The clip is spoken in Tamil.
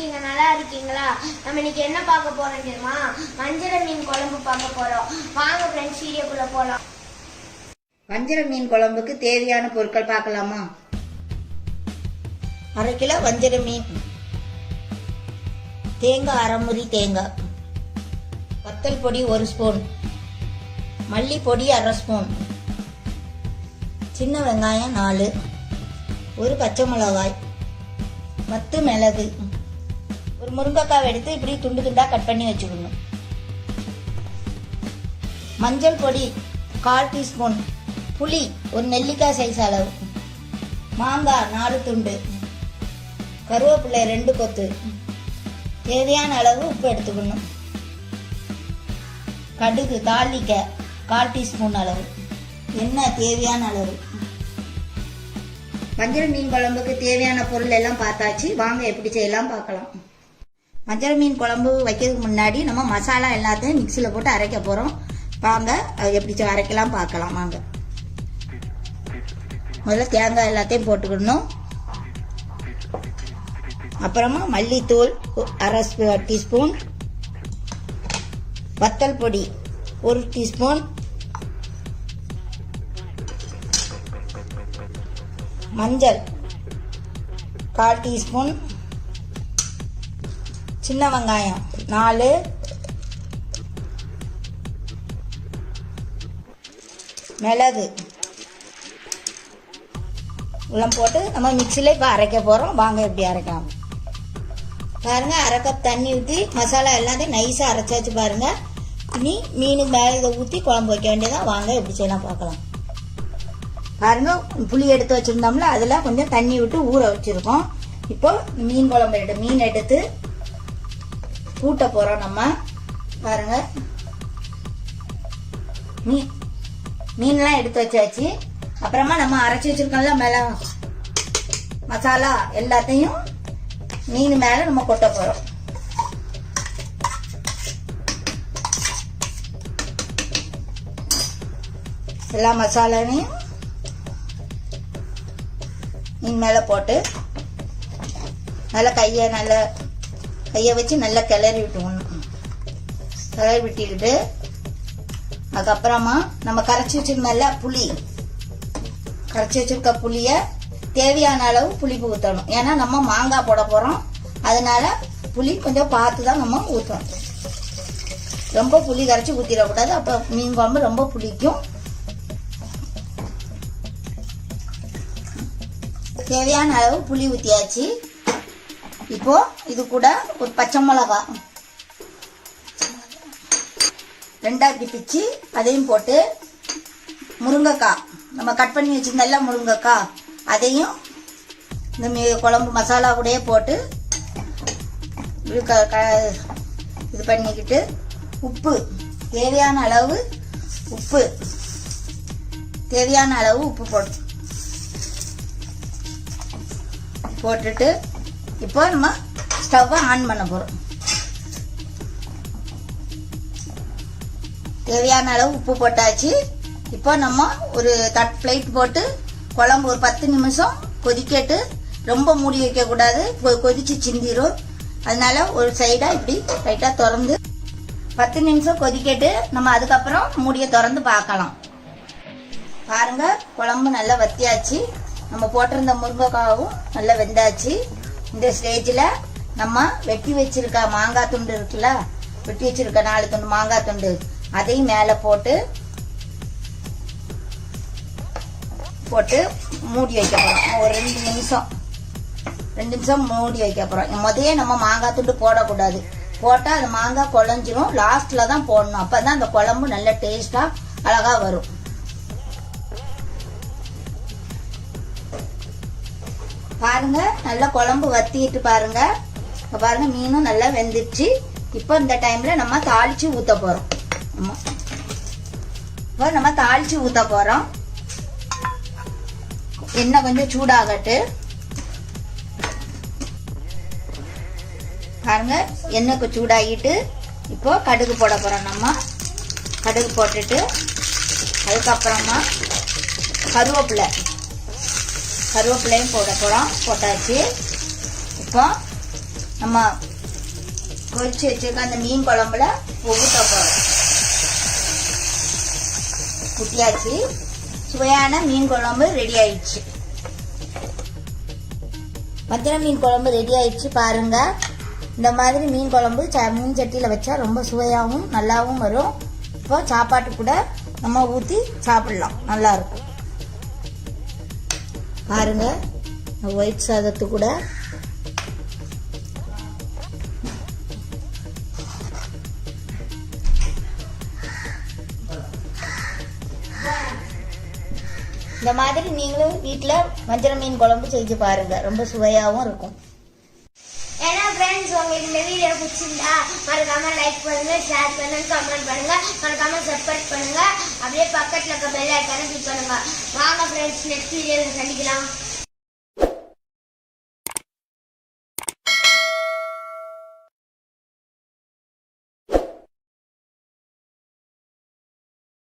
இருக்கீங்க நல்லா இருக்கீங்களா? நம்ம இன்னைக்கு என்ன பார்க்க போறோம் தெரியுமா? வஞ்சர மீன் குழம்பு பார்க்க போறோம். வாங்க ஃப்ரெண்ட்ஸ் வீடியோக்குள்ள போலாம். வஞ்சர மீன் குழம்புக்கு தேவையான பொருட்கள் பார்க்கலாமா? அரை கிலோ வஞ்சர மீன். தேங்காய் அரைமுறி தேங்காய். வத்தல் பொடி ஒரு ஸ்பூன் மல்லி பொடி அரை ஸ்பூன் சின்ன வெங்காயம் நாலு. ஒரு பச்சை மிளகாய். மத்து மிளகு. ஒரு முருங்கைக்காய் எடுத்து இப்படி துண்டு துண்டா கட் பண்ணி வச்சுக்கணும். மஞ்சள் பொடி கால் டீஸ்பூன் புளி ஒரு நெல்லிக்காய் சைஸ் அளவு மாங்காய் நாலு துண்டு கருவேப்பிலை ரெண்டு கொத்து தேவையான அளவு உப்பு எடுத்துக்கணும். கடுகு தாளிக்க கால் டீஸ்பூன் அளவு எண்ணெய் தேவையான அளவு. மஞ்சள் மீன் குழம்புக்கு தேவையான பொருள் எல்லாம் பார்த்தாச்சு. வாங்க எப்படி செய்யலாம் பார்க்கலாம். மஞ்சள் மீன் குழம்பு வைக்கிறதுக்கு முன்னாடி நம்ம மசாலா எல்லாத்தையும் மிக்சியில் போட்டு அரைக்க போகிறோம் வாங்க அது எப்படி அரைக்கலாம் பார்க்கலாம் வாங்க. முதல்ல தேங்காய் எல்லாத்தையும் போட்டுக்கணும். அப்புறமா மல்லித்தூள் அரை டீஸ்பூன். வத்தல் பொடி ஒரு டீஸ்பூன். மஞ்சள் கால் டீஸ்பூன். சின்ன வெங்காயம். நாலு. மிளகு. எல்லாம் போட்டு நம்ம மிக்சியில் இப்போ அரைக்க போகிறோம் வாங்க எப்படி அரைக்கலாம். பாருங்க அரை கப் தண்ணி ஊற்றி மசாலா எல்லாத்தையும் நைஸாக அரைச்சாச்சு பாருங்க. இனி மீனுக்கு மேலே இதை ஊற்றி குழம்பு வைக்க வேண்டியதான் வாங்க எப்படி செய்யலாம் பார்க்கலாம். பாருங்க புளி எடுத்து வச்சுருந்தோம்ல அதில் கொஞ்சம் தண்ணி விட்டு ஊற வச்சுருக்கோம். இப்போ மீன் குழம்பு எடுத்து மீன் எடுத்து கூட்ட போகிறோம் நம்ம. பாருங்க. மீன் மீன்லாம் எடுத்து வச்சாச்சு. அப்புறமா நம்ம அரைச்சி வச்சிருக்கோம்ல மேல மசாலா எல்லாத்தையும் மீன் மேல நம்ம கொட்ட போறோம். எல்லா மசாலாவையும் மீன் மேல போட்டு நல்லா கையை நல்லா கையை வச்சு நல்லா கிளறி விட்டுக்கணும். கிளறி விட்டுக்கிட்டு அதுக்கப்புறமா நம்ம கரைச்சி வச்சிருந்தோம்ல புளி. கரைச்சி வச்சிருக்க புளிய தேவையான அளவு புளிப்பு ஊற்றணும் ஏன்னா நம்ம மாங்காய் போட போகிறோம் அதனால புளி கொஞ்சம் பார்த்து தான் நம்ம ஊற்றணும் ரொம்ப புளி கரைச்சி ஊற்றிடக்கூடாது அப்போ மீன் குழம்பு ரொம்ப புளிக்கும். தேவையான அளவு புளி ஊற்றியாச்சு இப்போ இது கூட ஒரு பச்சை மிளகா. ரெண்டாக்கி பிச்சு அதையும் போட்டு முருங்கைக்காய். நம்ம கட் பண்ணி வச்சிருந்தல்ல முருங்கைக்காய். அதையும் இந்த மீ- குழம்பு மசாலா கூடயே போட்டு க- க- இது பண்ணிக்கிட்டு உப்பு. தேவையான அளவு உப்பு. தேவையான அளவு உப்பு போட்டு போட்டுட்டு இப்போ நம்ம ஸ்டவ்வை ஆன் பண்ண போகிறோம் தேவையான அளவு உப்பு போட்டாச்சு. இப்போ நம்ம ஒரு தட் பிளேட் போட்டு குழம்பு ஒரு பத்து நிமிஷம் கொதிக்கட்டு. ரொம்ப மூடி வைக்கக்கூடாது கொ- கொதிச்சு சிந்திரும். அதனால ஒரு சைடாக இப்படி லைட்டாக திறந்து பத்து நிமிஷம் கொதிக்கட்டு. நம்ம அதுக்கப்புறம் மூடியை திறந்து பார்க்கலாம். பாருங்க குழம்பு நல்லா வத்தியாச்சு. நம்ம போட்டிருந்த முருங்கைக்காவும் நல்லா வெந்தாச்சு. இந்த ஸ்டேஜில் நம்ம வெட்டி வச்சிருக்க மாங்காய் துண்டு இருக்குல்ல வெட்டி வச்சிருக்க நாலு துண்டு மாங்காய் துண்டு அதையும் மேலே போட்டு போட்டு மூடி வைக்க போகிறோம் ஒரு ரெண்டு நிமிஷம் ரெண்டு நிமிஷம் மூடி வைக்க போகிறோம் முதலே நம்ம மாங்காய் துண்டு போடக்கூடாது. போட்டால் அது மாங்காய் குழஞ்சிரும். லாஸ்ட்டில் தான் போடணும். அப்போ தான் அந்த குழம்பு நல்ல டேஸ்ட்டாக அழகாக வரும். பாருங்க நல்லா குழம்பு வத்திட்டு பாருங்க. இப்ப பாருங்க மீனும் நல்லா வெந்துருச்சு இப்போ இந்த டைம்ல நம்ம தாளிச்சு ஊத்த போறோம். ஆமா. இப்போ நம்ம தாளிச்சு ஊத்த போறோம். எண்ணெய் கொஞ்சம் சூடாகட்டு. பாருங்க எண்ணெய்க்கு சூடாகிட்டு இப்போ கடுகு போட போறோம் நம்ம. கடுகு போட்டுட்டு அதுக்கப்புறமா கருவேப்பிலை. கருவேப்பிலையும் போட போகிறோம் போட்டாச்சு. இப்போ நம்ம பொறிச்சு வச்சிருக்க அந்த மீன் குழம்புல ஊற்ற போகிறோம் குட்டியாச்சு. சுவையான மீன் குழம்பு ரெடி ஆயிடுச்சு. மத்தியான மீன் குழம்பு ரெடி ஆயிடுச்சு பாருங்க. இந்த மாதிரி மீன் குழம்பு ச- மீன் சட்டியில் வச்சா ரொம்ப சுவையாகவும் நல்லாவும் வரும். இப்போ சாப்பாட்டு கூட நம்ம ஊற்றி சாப்பிடலாம். நல்லாயிருக்கும் பாருங்க. ஒயிட் சாதத்து கூட இந்த மாதிரி நீங்களும் வீட்டில் வஞ்சர மீன் குழம்பு செஞ்சு பாருங்க. ரொம்ப சுவையாகவும் இருக்கும். ஏன்னா ஃப்ரெண்ட்ஸ் உங்களுக்கு இந்த வீடியோ பிடிச்சிருந்தா மறக்காம லைக் பண்ணுங்க ஷேர் பண்ணுங்க கமெண்ட் பண்ணுங்க மறக்காம சப்போர்ட் பண்ணுங்க அப்படியே பக்கத்துல இருக்க பெல் ஐக்கான கிளிக் பண்ணுங்க வாங்க ஃப்ரெண்ட்ஸ் நெக்ஸ்ட் வீடியோவில் சந்திக்கலாம்